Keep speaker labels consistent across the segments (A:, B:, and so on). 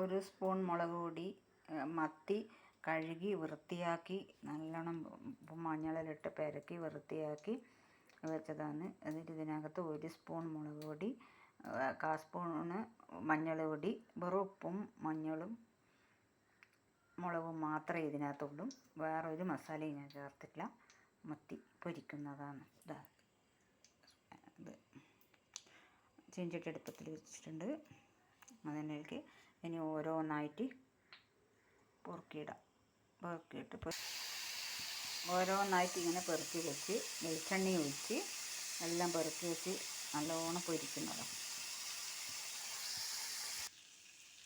A: ഒരു സ്പൂൺ മുളക് പൊടി മത്തി കഴുകി വൃത്തിയാക്കി നല്ലോണം മഞ്ഞളിലിട്ട് പെരക്കി വൃത്തിയാക്കി വെച്ചതാണ്. എന്നിട്ട് ഇതിനകത്ത് ഒരു സ്പൂൺ മുളക് പൊടി കാ സ്പൂണ് മഞ്ഞൾ പൊടി വെറും ഉപ്പും മഞ്ഞളും മുളകും മാത്രമേ ഇതിനകത്തുള്ളൂ വേറൊരു മസാലയും ഞാൻ ചേർത്തിട്ടില്ല. മത്തി പൊരിക്കുന്നതാണ്. ഇതാ ഇത് ചീഞ്ചട്ടി അടുപ്പത്തിൽ വെച്ചിട്ടുണ്ട്. അതിലേക്ക് ഇനി ഓരോന്നായിട്ട് പൊറുക്കിയിടാം. പെറുക്കിയിട്ട് ഓരോന്നായിട്ട് ഇങ്ങനെ പെറുക്കി വെച്ച് വെളിച്ചെണ്ണ ഒഴിച്ച് എല്ലാം പെറുക്കി വെച്ച് നല്ലോണം പൊരിക്കുന്നതാണ്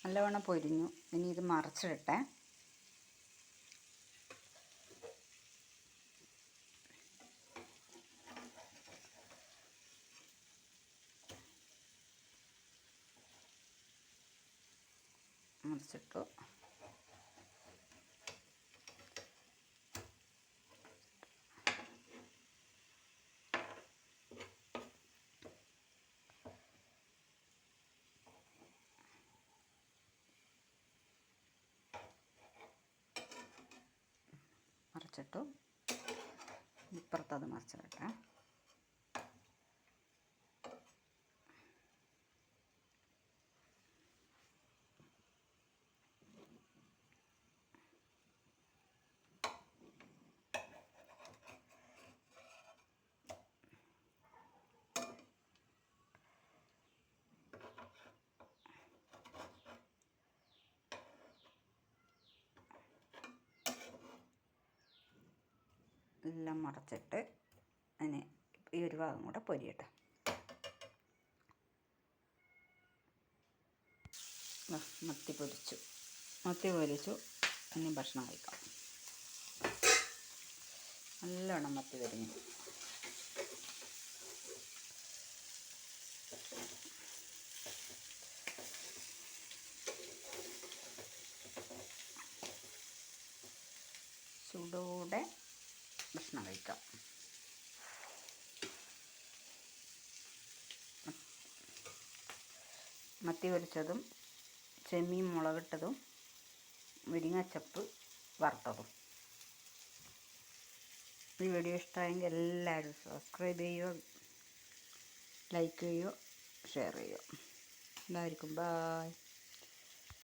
A: നല്ലവണ്ണം പൊരിഞ്ഞു. ഇനി ഇത് മറച്ചിടട്ടെ. മറിച്ചിട്ടു മറിച്ചിട്ടു. ഇപ്പുറത്തത് മറിച്ചിടട്ടെ എല്ലാം മറച്ചിട്ട് അതിന് ഈ ഒരു ഭാഗം കൂടെ പൊരിയട്ടെ. മത്തി പൊരിച്ചു. മത്തി പൊരിച്ചു. ഇനി ഭക്ഷണം കഴിക്കാം. നല്ലോണം മത്തി പൊരിഞ്ഞു. ചൂടോടെ ഭക്ഷണം കഴിക്കാം. മത്തി പൊരിച്ചതും ചെമ്മീൻ മുളകിട്ടതും മുരിങ്ങച്ചപ്പ് വറുത്തതും. ഈ വീഡിയോ ഇഷ്ടമായെങ്കിൽ എല്ലാവരും സബ്സ്ക്രൈബ് ചെയ്യുക ലൈക്ക് ചെയ്യുക ഷെയർ ചെയ്യുക എല്ലാവർക്കും ബായ്